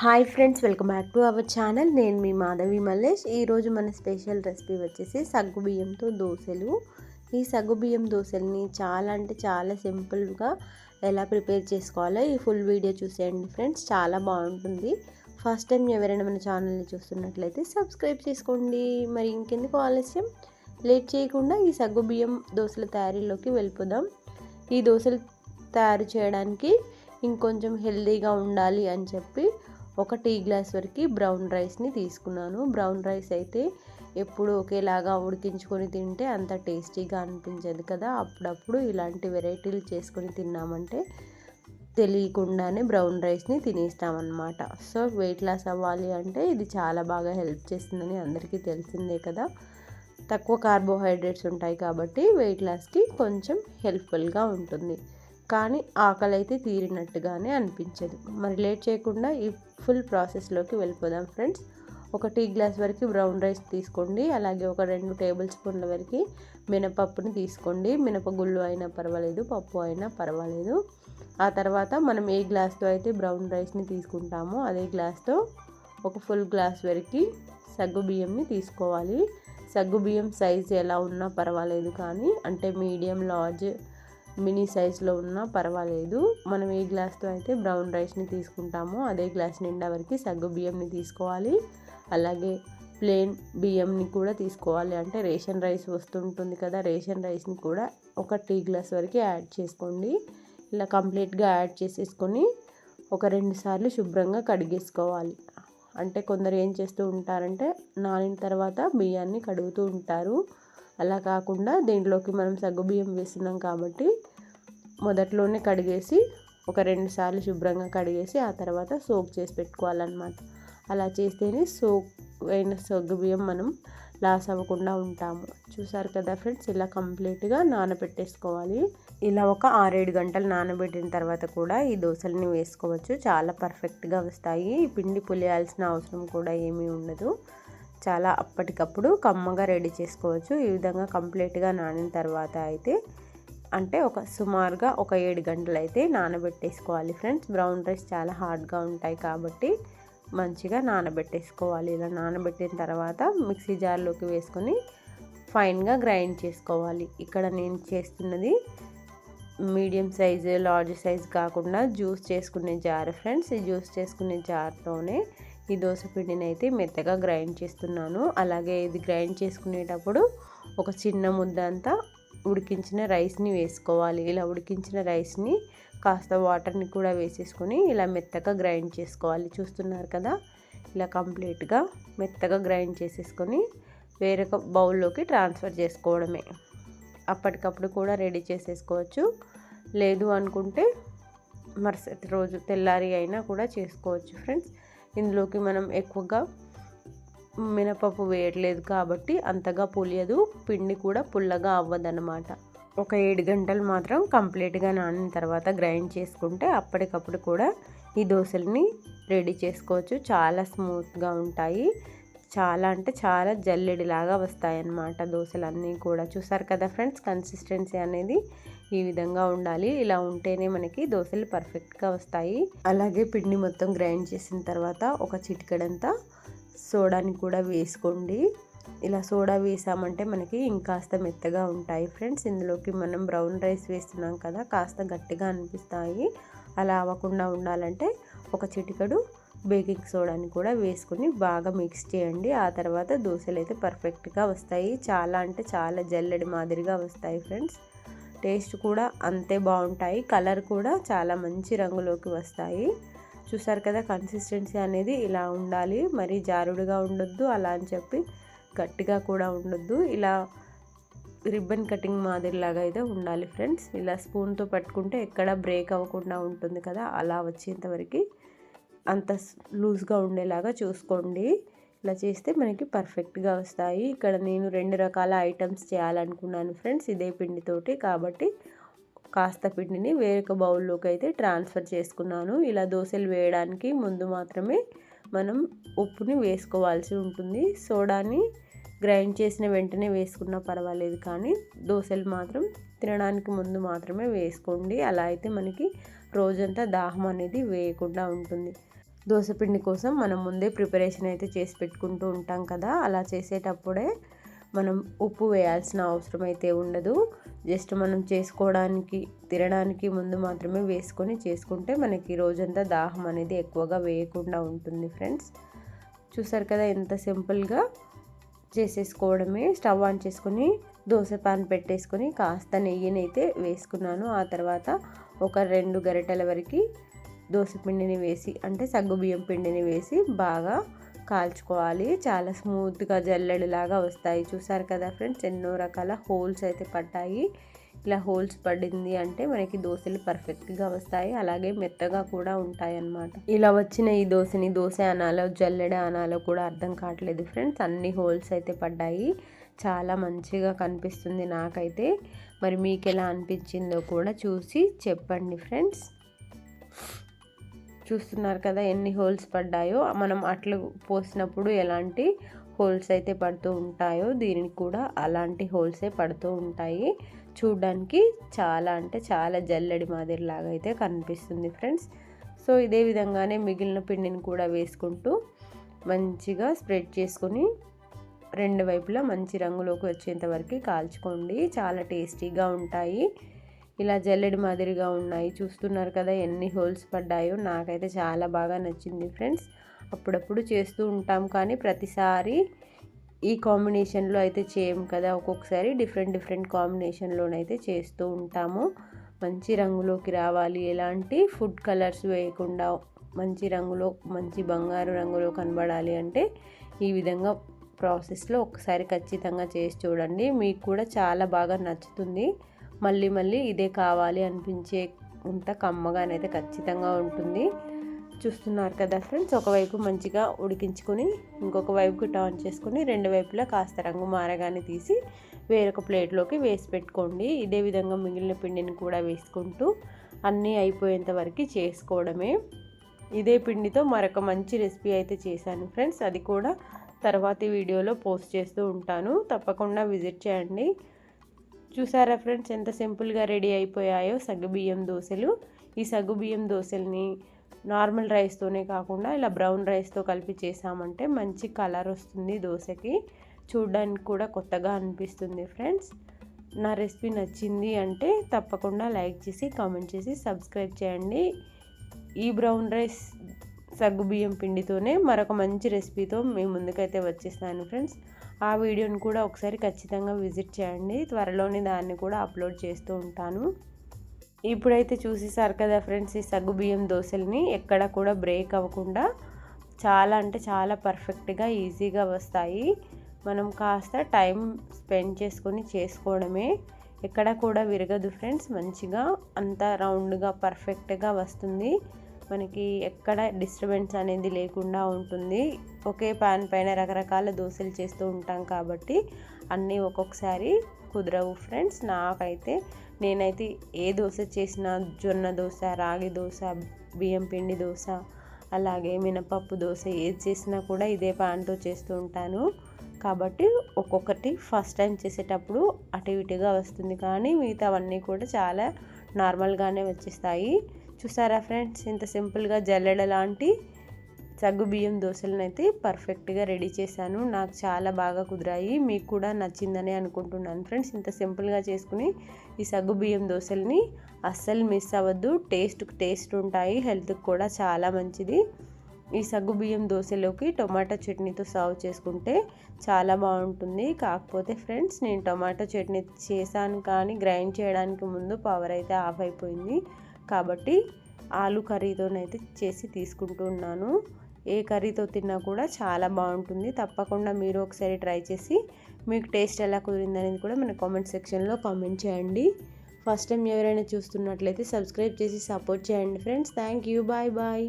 Hi friends welcome back to our channel. నేను మీ మాధవి మల్లేష్. ఈరోజు మన స్పెషల్ రెసిపీ వచ్చేసి సగ్గు బియ్యంతో దోశలు. ఈ సగ్గు బియ్యం దోశల్ని చాలా అంటే చాలా సింపుల్గా ఎలా ప్రిపేర్ చేసుకోవాలో ఈ ఫుల్ వీడియో చూసేయండి ఫ్రెండ్స్. చాలా బాగుంటుంది. ఫస్ట్ టైం ఎవరైనా మన ఛానల్ని చూస్తున్నట్లయితే సబ్స్క్రైబ్ చేసుకోండి. మరి ఇంకెందుకు ఆలస్యం? లేట్ చేయకుండా ఈ సగ్గు బియ్యం దోశల తయారీలోకి వెళ్ళిపోదాం. ఈ దోశలు తయారు చేయడానికి ఇంకొంచెం హెల్దీగా ఉండాలి అని చెప్పి ఒక టీ గ్లాస్ వరకు బ్రౌన్ రైస్ని తీసుకున్నాను. బ్రౌన్ రైస్ అయితే ఎప్పుడు ఒకేలాగా ఉడికించుకొని తింటే అంత టేస్టీగా అనిపించదు కదా. అప్పుడప్పుడు ఇలాంటి వెరైటీలు చేసుకొని తిన్నామంటే తెలియకుండానే బ్రౌన్ రైస్ని తినేస్తామన్నమాట. సో వెయిట్ లాస్ అవ్వాలి అంటే ఇది చాలా బాగా హెల్ప్ చేస్తుందని అందరికీ తెలిసిందే కదా. తక్కువ కార్బోహైడ్రేట్స్ ఉంటాయి కాబట్టి వెయిట్ లాస్కి కొంచెం హెల్ప్ఫుల్గా ఉంటుంది. కానీ ఆకలి అయితే తీరినట్టుగానే అనిపించదు. మరి లేట్ చేయకుండా ఈ ఫుల్ ప్రాసెస్లోకి వెళ్ళిపోదాం ఫ్రెండ్స్. ఒక టీ గ్లాస్ వరకు బ్రౌన్ రైస్ తీసుకోండి. అలాగే ఒక రెండు టేబుల్ స్పూన్ల వరకు మినపప్పుని తీసుకోండి. మినపగుళ్ళు అయినా పర్వాలేదు పప్పు అయినా పర్వాలేదు. ఆ తర్వాత మనం ఏ గ్లాస్తో అయితే బ్రౌన్ రైస్ని తీసుకుంటామో అదే గ్లాస్తో ఒక ఫుల్ గ్లాస్ వరకు సగ్గు బియ్యంని తీసుకోవాలి. సగ్గు బియ్యం సైజ్ ఎలా ఉన్నా పర్వాలేదు కానీ అంటే మీడియం లార్జ్ మినీ సైజులో ఉన్నా పర్వాలేదు. మనం ఏ గ్లాస్తో అయితే బ్రౌన్ రైస్ని తీసుకుంటామో అదే గ్లాస్ నిండా వరకు సగ్గు బియ్యంని తీసుకోవాలి. అలాగే ప్లేన్ బియ్యంని కూడా తీసుకోవాలి. అంటే రేషన్ రైస్ వస్తుంటుంది కదా రేషన్ రైస్ని కూడా ఒక టీ గ్లాస్ వరకు యాడ్ చేసుకోండి. ఇలా కంప్లీట్గా యాడ్ చేసేసుకొని ఒక రెండు సార్లు శుభ్రంగా కడిగేసుకోవాలి. అంటే కొందరు ఏం చేస్తూ ఉంటారంటే నానిన తర్వాత బియ్యాన్ని కడుగుతూ ఉంటారు. అలా కాకుండా దీంట్లోకి మనం సగ్గుబియ్యం వేస్తున్నాం కాబట్టి మొదట్లోనే కడిగేసి ఒక రెండు సార్లు శుభ్రంగా కడిగేసి ఆ తర్వాత సోక్ చేసి పెట్టుకోవాలన్నమాట. అలా చేస్తేనే సోక్ అయిన సగ్గుబియ్యం మనం లాస్ అవ్వకుండా ఉంటాము. చూసారు కదా ఫ్రెండ్స్ ఇలా కంప్లీట్గా నానబెట్టేసుకోవాలి. ఇలా ఒక ఆరేడు గంటలు నానబెట్టిన తర్వాత కూడా ఈ దోశలని వేసుకోవచ్చు. చాలా పర్ఫెక్ట్గా వస్తాయి. పిండి పులియాల్సిన అవసరం కూడా ఏమీ ఉండదు. చాలా అప్పటికప్పుడు కమ్మగా రెడీ చేసుకోవచ్చు. ఈ విధంగా కంప్లీట్గా నానిన తర్వాత అయితే అంటే ఒక సుమారుగా ఒక ఏడు గంటలు అయితే నానబెట్టేసుకోవాలి ఫ్రెండ్స్. బ్రౌన్ రైస్ చాలా హార్డ్గా ఉంటాయి కాబట్టి మంచిగా నానబెట్టేసుకోవాలి. ఇలా నానబెట్టిన తర్వాత మిక్సీ జార్లోకి వేసుకొని ఫైన్గా గ్రైండ్ చేసుకోవాలి. ఇక్కడ నేను చేస్తున్నది మీడియం సైజు లార్జ్ సైజ్ కాకుండా జ్యూస్ చేసుకునే జార్ ఫ్రెండ్స్. ఈ జ్యూస్ చేసుకునే జార్తోనే ఈ దోశ పిండిని అయితే మెత్తగా గ్రైండ్ చేస్తున్నాను. అలాగే ఇది గ్రైండ్ చేసుకునేటప్పుడు ఒక చిన్న ముద్ద అంతా ఉడికించిన రైస్ని వేసుకోవాలి. ఇలా ఉడికించిన రైస్ని కాస్త వాటర్ని కూడా వేసేసుకొని ఇలా మెత్తగా గ్రైండ్ చేసుకోవాలి. చూస్తున్నారు కదా? ఇలా కంప్లీట్గా మెత్తగా గ్రైండ్ చేసేసుకొని వేరొక బౌల్లోకి ట్రాన్స్ఫర్ చేసుకోవడమే. అప్పటికప్పుడు కూడా రెడీ చేసేసుకోవచ్చు. లేదు అనుకుంటే మరుసటి రోజు తెల్లారి అయినా కూడా చేసుకోవచ్చు ఫ్రెండ్స్. ఇందులోకి మనం ఎక్కువగా మినపప్పు వేయట్లేదు కాబట్టి అంతగా పులియదు. పిండి కూడా పుల్లగా అవ్వదన్నమాట. ఒక ఏడు గంటలు మాత్రం కంప్లీట్గా నానిన తర్వాత గ్రైండ్ చేసుకుంటే అప్పటికప్పుడు కూడా ఈ దోశలని రెడీ చేసుకోవచ్చు. చాలా స్మూత్గా ఉంటాయి. చాలా అంటే చాలా జల్లెడిలాగా వస్తాయన్నమాట దోశలన్నీ కూడా. చూసారు కదా ఫ్రెండ్స్ కన్సిస్టెన్సీ అనేది ఈ విధంగా ఉండాలి. ఇలా ఉంటేనే మనకి దోశలు పర్ఫెక్ట్గా వస్తాయి. అలాగే పిండి మొత్తం గ్రైండ్ చేసిన తర్వాత ఒక చిటికడంతా సోడాని కూడా వేసుకోండి. ఇలా సోడా వేసామంటే మనకి ఇంకాస్త మెత్తగా ఉంటాయి ఫ్రెండ్స్. ఇందులోకి మనం బ్రౌన్ రైస్ వేస్తున్నాం కదా కాస్త గట్టిగా అనిపిస్తాయి. అలా అవ్వకుండా ఉండాలంటే ఒక చిటికడు బేకింగ్ సోడాని కూడా వేసుకుని బాగా మిక్స్ చేయండి. ఆ తర్వాత దోశలు అయితే పర్ఫెక్ట్గా వస్తాయి. చాలా అంటే చాలా జల్లెడి మాదిరిగా వస్తాయి ఫ్రెండ్స్. టేస్ట్ కూడా అంతే బాగుంటాయి. కలర్ కూడా చాలా మంచి రంగులోకి వస్తాయి. చూసారు కదా కన్సిస్టెన్సీ అనేది ఇలా ఉండాలి. మరి జారుడుగా ఉండొద్దు అలా అని చెప్పి గట్టిగా కూడా ఉండొద్దు. ఇలా రిబ్బన్ కటింగ్ మాదిరిలాగా అయితే ఉండాలి ఫ్రెండ్స్. ఇలా స్పూన్తో పట్టుకుంటే ఎక్కడ బ్రేక్ అవ్వకుండా ఉంటుంది కదా అలా వచ్చేంతవరకు అంత లూజ్గా ఉండేలాగా చూసుకోండి. ఇలా చేస్తే మనకి పర్ఫెక్ట్గా వస్తాయి. ఇక్కడ నేను రెండు రకాల ఐటమ్స్ చేయాలనుకున్నాను ఫ్రెండ్స్. ఇదే పిండితోటి కాబట్టి కాస్త పిండిని వేరొక బౌల్లోకి అయితే ట్రాన్స్ఫర్ చేసుకున్నాను. ఇలా దోశలు వేయడానికి ముందు మాత్రమే మనం ఉప్పుని వేసుకోవాల్సి ఉంటుంది. సోడాని గ్రైండ్ చేసిన వెంటనే వేసుకున్నా పర్వాలేదు కానీ దోశలు మాత్రం తినడానికి ముందు మాత్రమే వేసుకోండి. అలా అయితే మనకి రోజంతా దాహం అనేది వేయకుండా ఉంటుంది. దోశపిండి కోసం మనం ముందే ప్రిపరేషన్ అయితే చేసి పెట్టుకుంటూ ఉంటాం కదా. అలా చేసేటప్పుడే మనం ఉప్పు వేయాల్సిన అవసరం అయితే ఉండదు. జస్ట్ మనం చేసుకోవడానికి తినడానికి ముందు మాత్రమే వేసుకొని చేసుకుంటే మనకి రోజంతా దాహం అనేది ఎక్కువగా వేయకుండా ఉంటుంది ఫ్రెండ్స్. చూసారు కదా ఎంత సింపుల్గా చేసేసుకోవడమే. స్టవ్ ఆన్ చేసుకొని దోశ పాన్ పెట్టేసుకొని కాస్త నెయ్యిని అయితే వేసుకున్నాను. ఆ తర్వాత ఒక రెండు గరిటెల వరకు దోశ పిండిని వేసి అంటే సగ్గు బియ్యం పిండిని వేసి బాగా కాల్చుకోవాలి. చాలా స్మూత్గా జల్లెడలాగా వస్తాయి. చూసారు కదా ఫ్రెండ్స్ ఎన్నో రకాల హోల్స్ అయితే పడ్డాయి. ఇలా హోల్స్ పడింది అంటే మనకి దోశలు పర్ఫెక్ట్గా వస్తాయి. అలాగే మెత్తగా కూడా ఉంటాయి అన్నమాట ఇలా వచ్చిన ఈ దోశని దోశ అనాలో జల్లెడ అనాలో కూడా అర్థం కావట్లేదు ఫ్రెండ్స్. అన్ని హోల్స్ అయితే పడ్డాయి. చాలా మంచిగా కనిపిస్తుంది నాకైతే. మరి మీకు ఎలా అనిపించిందో కూడా చూసి చెప్పండి ఫ్రెండ్స్. చూస్తున్నారు కదా ఎన్ని హోల్స్ పడ్డాయో. మనం అట్లు పోసినప్పుడు ఎలాంటి హోల్స్ అయితే పడుతూ ఉంటాయో దీనికి కూడా అలాంటి హోల్సే పడుతూ ఉంటాయి. చూడ్డానికి చాలా అంటే చాలా జల్లెడి మాదిరిలాగా అయితే కనిపిస్తుంది ఫ్రెండ్స్. సో ఇదే విధంగానే మిగిలిన పిండిని కూడా వేసుకుంటూ మంచిగా స్ప్రెడ్ చేసుకొని రెండు వైపులా మంచి రంగులోకి వచ్చేంత వరకు కాల్చుకోండి. చాలా టేస్టీగా ఉంటాయి. ఇలా జల్లెడి మాదిరిగా ఉన్నాయి. చూస్తున్నారు కదా ఎన్ని హోల్స్ పడ్డాయో. నాకైతే చాలా బాగా నచ్చింది ఫ్రెండ్స్. అప్పుడప్పుడు చేస్తూ ఉంటాం. కానీ ప్రతిసారి ఈ కాంబినేషన్లో అయితే చేయం కదా. ఒక్కొక్కసారి డిఫరెంట్ డిఫరెంట్ కాంబినేషన్లోనైతే చేస్తూ ఉంటాము. మంచి రంగులోకి రావాలి. ఎలాంటి ఫుడ్ కలర్స్ వేయకుండా మంచి రంగులో మంచి బంగారు రంగులో కనబడాలి అంటే ఈ విధంగా ప్రాసెస్లో ఒకసారి ఖచ్చితంగా చేసి చూడండి. మీకు కూడా చాలా బాగా నచ్చుతుంది. మళ్ళీ మళ్ళీ ఇదే కావాలి అనిపించే అంత కమ్మగానైతే ఖచ్చితంగా ఉంటుంది. చూస్తున్నారు కదా ఫ్రెండ్స్ ఒకవైపు మంచిగా ఉడికించుకొని ఇంకొక వైపుకి టర్న్ చేసుకొని రెండు వైపులా కాస్త రంగు మారగానే తీసి వేరొక ప్లేట్లోకి వేసి పెట్టుకోండి. ఇదే విధంగా మిగిలిన పిండిని కూడా వేసుకుంటూ అన్నీ అయిపోయేంత వరకు చేసుకోవడమే. ఇదే పిండితో మరొక మంచి రెసిపీ అయితే చేశాను ఫ్రెండ్స్. అది కూడా తర్వాతి వీడియోలో పోస్ట్ చేస్తూ ఉంటాను. తప్పకుండా విజిట్ చేయండి. చూసారా ఫ్రెండ్స్ ఎంత సింపుల్గా రెడీ అయిపోయాయో సగ్గుబియ్యం దోశలు. ఈ సగ్గుబియ్యం దోశల్ని నార్మల్ రైస్తోనే కాకుండా ఇలా బ్రౌన్ రైస్తో కలిపి చేసామంటే మంచి కలర్ వస్తుంది దోశకి. చూడడానికి కూడా కొత్తగా అనిపిస్తుంది ఫ్రెండ్స్. నా రెసిపీ నచ్చింది అంటే తప్పకుండా లైక్ చేసి కామెంట్ చేసి సబ్స్క్రైబ్ చేయండి. ఈ బ్రౌన్ రైస్ సగ్గుబియ్యం పిండితోనే మరొక మంచి రెసిపీతో మీ ముందుకైతే వచ్చేస్తాను ఫ్రెండ్స్. ఆ వీడియోని కూడా ఒకసారి ఖచ్చితంగా విజిట్ చేయండి. త్వరలోనే దాన్ని కూడా అప్లోడ్ చేస్తూ ఉంటాను. ఇప్పుడైతే చూసేసారు కదా ఫ్రెండ్స్ ఈ సగ్గు బియ్యం దోశల్ని ఎక్కడ కూడా బ్రేక్ అవ్వకుండా చాలా అంటే చాలా పర్ఫెక్ట్గా ఈజీగా వస్తాయి. మనం కాస్త టైం స్పెండ్ చేసుకొని చేసుకోవడమే. ఎక్కడ కూడా విరగదు ఫ్రెండ్స్ మంచిగా అంత రౌండ్గా పర్ఫెక్ట్గా వస్తుంది. మనకి ఎక్కడ డిస్టర్బెన్స్ అనేది లేకుండా ఉంటుంది. ఒకే పాన్ పైన రకరకాల దోశలు చేస్తూ ఉంటాం కాబట్టి అన్నీ ఒక్కొక్కసారి కుదరవు ఫ్రెండ్స్. నాకైతే నేనైతే ఏ దోశ చేసినా జొన్న దోశ రాగి దోశ బియ్యం పిండి దోశ అలాగే మినపప్పు దోశ ఏది చేసినా కూడా ఇదే పాన్తో చేస్తూ ఉంటాను. కాబట్టి ఒక్కొక్కటి ఫస్ట్ టైం చేసేటప్పుడు అటు ఇటుగా వస్తుంది. కానీ మిగతావన్నీ కూడా చాలా నార్మల్గానే వచ్చేస్తాయి. చూసారా ఫ్రెండ్స్? ఇంత సింపుల్గా జల్లెడ లాంటి సగ్గు బియ్యం దోశలను అయితే పర్ఫెక్ట్గా రెడీ చేశాను. నాకు చాలా బాగా కుదిరాయి. మీకు కూడా నచ్చిందని అనుకుంటున్నాను ఫ్రెండ్స్. ఇంత సింపుల్గా చేసుకుని ఈ సగ్గు బియ్యం దోశల్ని అస్సలు మిస్ అవ్వద్దు. టేస్ట్ టేస్ట్ ఉంటాయి. హెల్త్కి కూడా చాలా మంచిది. ఈ సగ్గు బియ్యం దోశలోకి టొమాటో చట్నీతో సర్వ్ చేసుకుంటే చాలా బాగుంటుంది. కాకపోతే ఫ్రెండ్స్ నేను టొమాటో చట్నీ చేశాను కానీ గ్రైండ్ చేయడానికి ముందు పవర్ అయితే ఆఫ్ అయిపోయింది. కాబట్టి ఆలు కర్రీతోనైతే చేసి తీసుకుంటూ ఉన్నాను ఏ కర్రీతో తిన్నా కూడా చాలా బాగుంటుంది. తప్పకుండా మీరు ఒకసారి ట్రై చేసి మీకు టేస్ట్ ఎలా కుదిరింది అనేది కూడా మన కామెంట్ సెక్షన్లో కామెంట్ చేయండి. ఫస్ట్ టైం ఎవరైనా చూస్తున్నట్లయితే సబ్స్క్రైబ్ చేసి సపోర్ట్ చేయండి friends. Thank you. Bye bye.